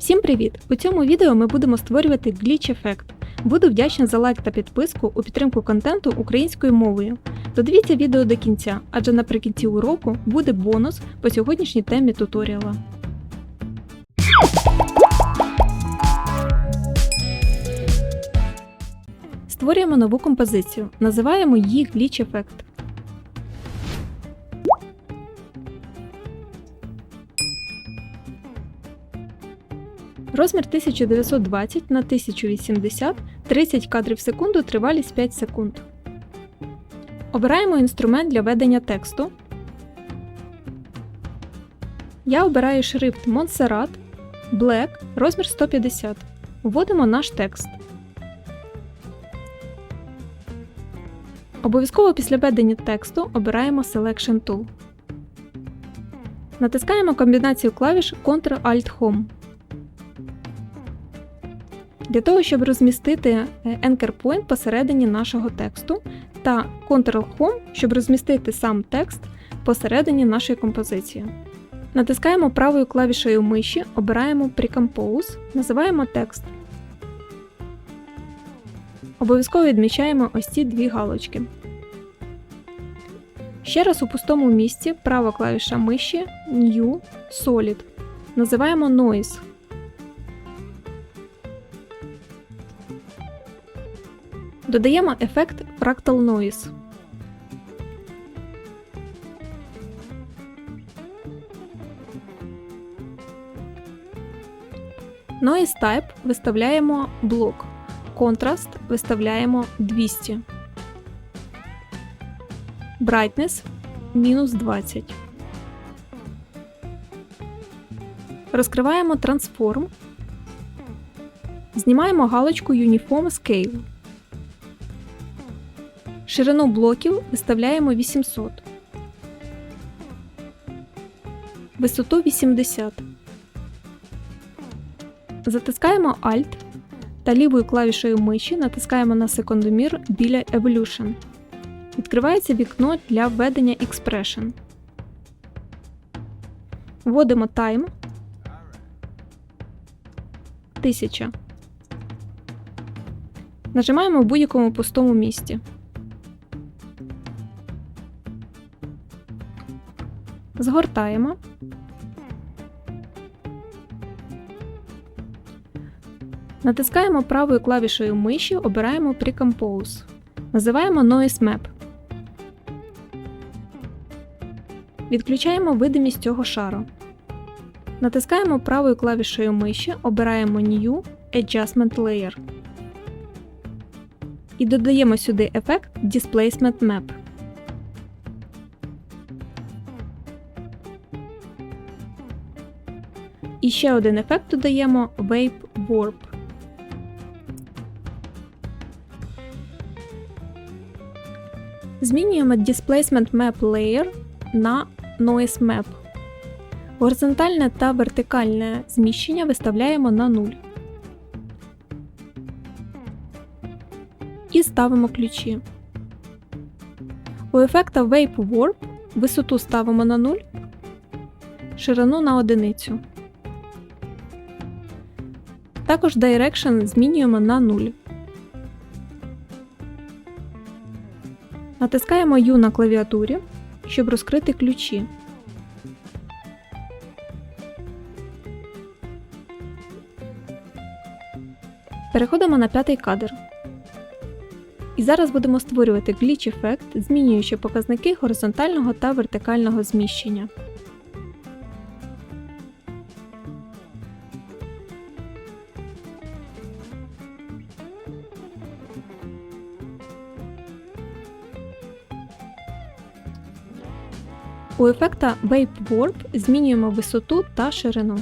Всім привіт! У цьому відео ми будемо створювати гліч ефект. Буду вдячна за лайк та підписку у підтримку контенту українською мовою. Додивіться відео до кінця, адже наприкінці уроку буде бонус по сьогоднішній темі туторіала. Створюємо нову композицію. Називаємо її гліч Розмір 1920 на 1080, 30 кадрів в секунду, тривалість 5 секунд. Обираємо інструмент для ведення тексту. Я обираю шрифт Montserrat Black, розмір 150. Вводимо наш текст. Обов'язково після введення тексту обираємо Selection Tool. Натискаємо комбінацію клавіш Ctrl-Alt-Home. Для того, щоб розмістити е, Anchor Point посередині нашого тексту, та Ctrl-Home, щоб розмістити сам текст посередині нашої композиції. Натискаємо правою клавішею миші, обираємо Precompose, називаємо текст. Обов'язково відмічаємо ось ці дві галочки. Ще раз у пустому місці права клавіша миші New Solid. Називаємо Noise. Додаємо ефект Fractal Noise. Noise Type виставляємо блок. Contrast виставляємо 200. Brightness мінус 20. Розкриваємо Transform. Знімаємо галочку Uniform Scale. Ширину блоків виставляємо 800. Висоту 80. Затискаємо Alt та лівою клавішею миші натискаємо на секундомір біля Evolution. Відкривається вікно для введення Expression. Вводимо Time 1000. Нажимаємо в будь-якому пустому місці. Згортаємо. Натискаємо правою клавішею миші, обираємо Precompose. Називаємо Noise Map. Відключаємо видимість цього шару. Натискаємо правою клавішею миші, обираємо New Adjustment Layer. І додаємо сюди ефект Displacement Map. І ще один ефект додаємо Vape Warp. Змінюємо Displacement Map Layer на Noise Map. Горизонтальне та вертикальне зміщення виставляємо на 0. І ставимо ключі. У ефекта Vape Warp висоту ставимо на 0, ширину на одиницю. Також Direction змінюємо на 0. Натискаємо U на клавіатурі, щоб розкрити ключі. Переходимо на п'ятий кадр. І зараз будемо створювати гліч ефект, змінюючи показники горизонтального та вертикального зміщення. У ефекта Vape Warp змінюємо висоту та ширину.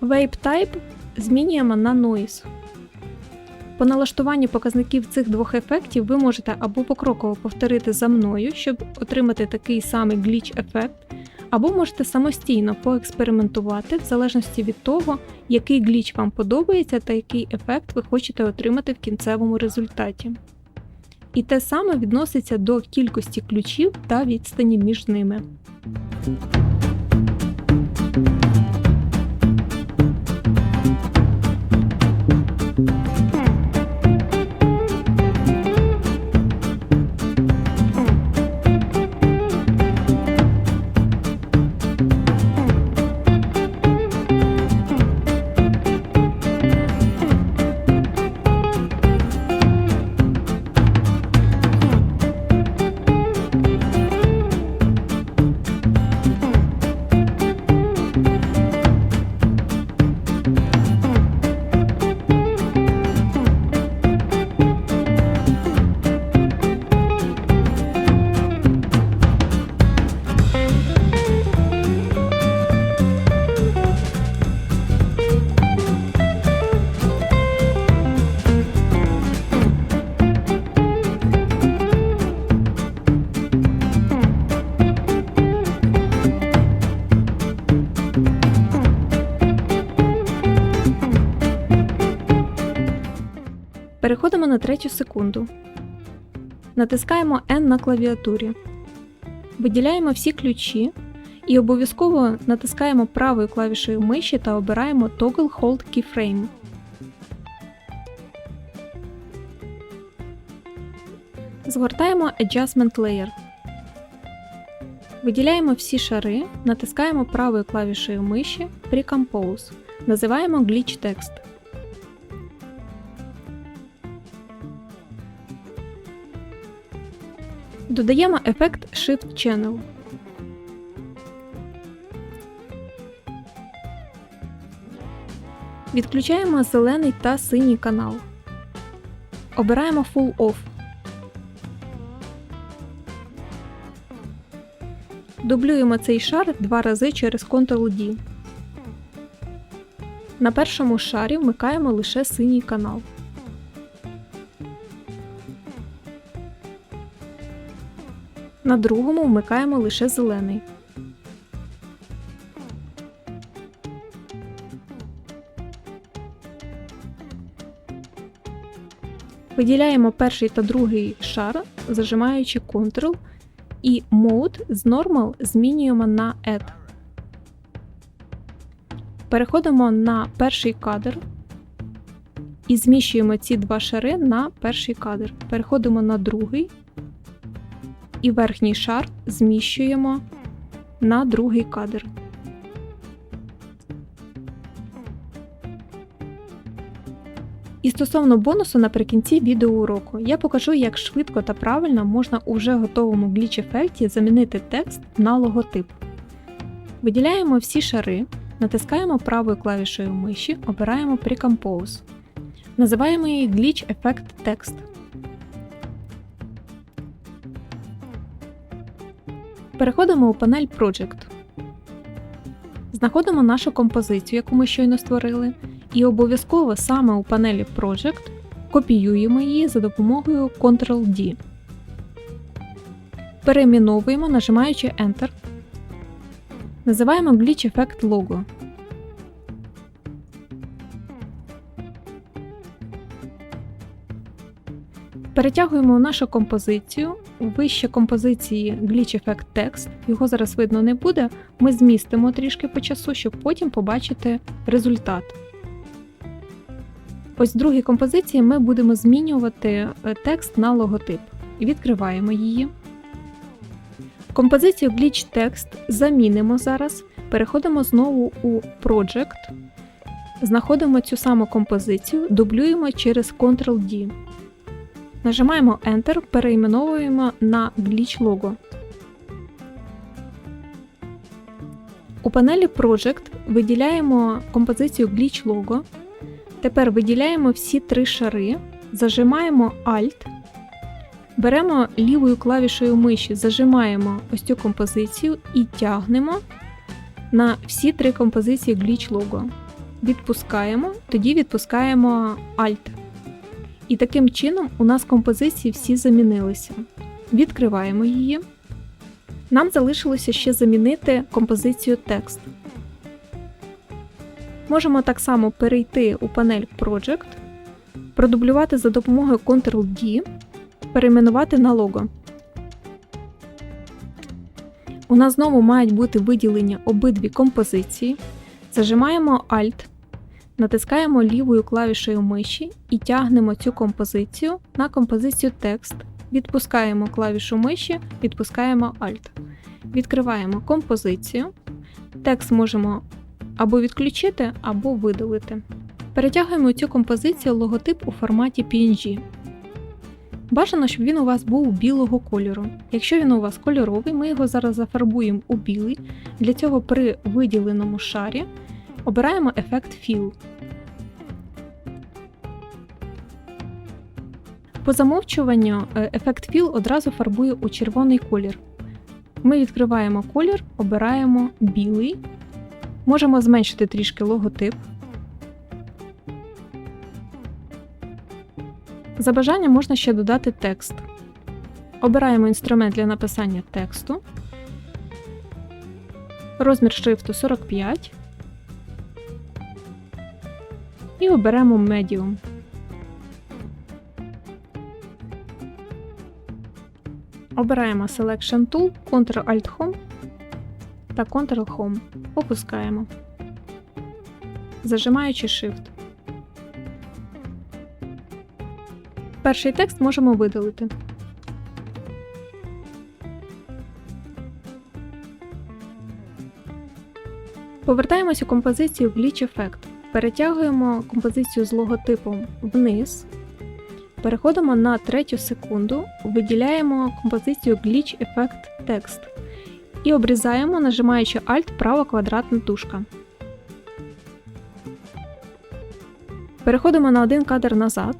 Vape Type змінюємо на Noise. По налаштуванню показників цих двох ефектів ви можете або покроково повторити за мною, щоб отримати такий самий гліч ефект, Або можете самостійно поекспериментувати в залежності від того, який гліч вам подобається та який ефект ви хочете отримати в кінцевому результаті. І те саме відноситься до кількості ключів та відстані між ними. Переходимо на третю секунду. Натискаємо N на клавіатурі. Виділяємо всі ключі і обов'язково натискаємо правою клавішею миші та обираємо Toggle Hold Keyframe. Згортаємо Adjustment Layer. Виділяємо всі шари, натискаємо правою клавішею миші Pre-Compose. Називаємо Glitch Text. Додаємо ефект Shift Channel. Відключаємо зелений та синій канал. Обираємо Full Off. Дублюємо цей шар два рази через Ctrl-D. На першому шарі вмикаємо лише синій канал. На другому вмикаємо лише зелений. Виділяємо перший та другий шар, зажимаючи Ctrl, і Mode з Normal змінюємо на Add. Переходимо на перший кадр і зміщуємо ці два шари на перший кадр. Переходимо на другий і верхній шар зміщуємо на другий кадр. І стосовно бонусу наприкінці відеоуроку я покажу, як швидко та правильно можна у вже готовому гліч ефекті замінити текст на логотип. Виділяємо всі шари, натискаємо правою клавішею миші, обираємо Pre-Compose. Називаємо її Glitch Effect Text. Переходимо у панель Project. Знаходимо нашу композицію, яку ми щойно створили, і обов'язково саме у панелі Project копіюємо її за допомогою Ctrl-D. Переміновуємо, нажимаючи Enter. Називаємо Glitch Effect Logo. Перетягуємо нашу композицію. Вище композиції Glitch Effect Text, його зараз видно не буде. Ми змістимо трішки по часу, щоб потім побачити результат. Ось в другій композиції ми будемо змінювати е, текст на логотип. Відкриваємо її. Композицію Glitch Text замінимо зараз. Переходимо знову у Project. Знаходимо цю саму композицію, дублюємо через Ctrl-D. Нажимаємо Enter, перейменовуємо на Glitch Logo. У панелі Project виділяємо композицію Glitch Logo. Тепер виділяємо всі три шари, зажимаємо Alt, беремо лівою клавішею миші, зажимаємо ось цю композицію і тягнемо на всі три композиції Glitch Logo. Відпускаємо, тоді відпускаємо Alt. І таким чином у нас композиції всі замінилися. Відкриваємо її. Нам залишилося ще замінити композицію текст. Можемо так само перейти у панель Project, продублювати за допомогою Ctrl-D, перейменувати на лого. У нас знову мають бути виділені обидві композиції. Зажимаємо Alt, натискаємо лівою клавішею миші і тягнемо цю композицію на композицію текст. Відпускаємо клавішу миші, відпускаємо Alt. Відкриваємо композицію. Текст можемо або відключити, або видалити. Перетягуємо цю композицію логотип у форматі PNG. Бажано, щоб він у вас був білого кольору. Якщо він у вас кольоровий, ми його зараз зафарбуємо у білий. Для цього при виділеному шарі обираємо ефект Fill. По замовчуванню е, ефект Fill одразу фарбує у червоний колір. Ми відкриваємо колір, обираємо білий. Можемо зменшити трішки логотип. За бажанням можна ще додати текст. Обираємо інструмент для написання тексту. Розмір шрифту 45. І оберемо Medium. Обираємо Selection Tool, Ctrl-Alt-Home та Ctrl-Home. Опускаємо. Зажимаючи Shift. Перший текст можемо видалити. Повертаємось у композицію Glitch Effect. Перетягуємо композицію з логотипом вниз. Переходимо на третю секунду, виділяємо композицію Glitch Effect Text і обрізаємо, нажимаючи Alt права квадратна тушка. Переходимо на один кадр назад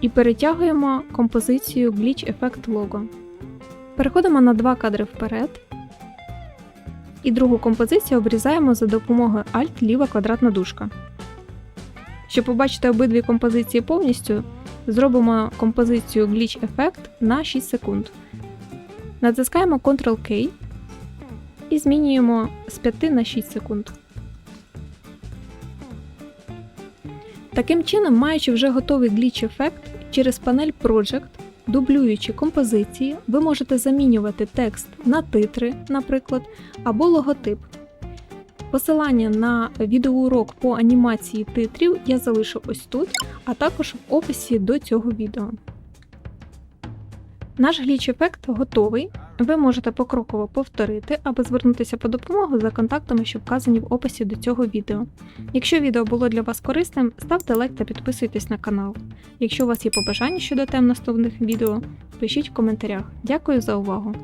і перетягуємо композицію Glitch Effect Logo. Переходимо на два кадри вперед. І другу композицію обрізаємо за допомогою Alt ліва квадратна дужка. Щоб побачити обидві композиції повністю, зробимо композицію Glitch Effect на 6 секунд. Натискаємо Ctrl-K і змінюємо з 5 на 6 секунд. Таким чином, маючи вже готовий Glitch Effect, через панель Project, дублюючи композиції, ви можете замінювати текст на титри, наприклад, або логотип. Посилання на відеоурок по анімації титрів я залишу ось тут, а також в описі до цього відео. Наш гліч-ефект готовий. Ви можете покроково повторити або звернутися по допомогу за контактами, що вказані в описі до цього відео. Якщо відео було для вас корисним, ставте лайк та підписуйтесь на канал. Якщо у вас є побажання щодо тем наступних відео, пишіть в коментарях. Дякую за увагу!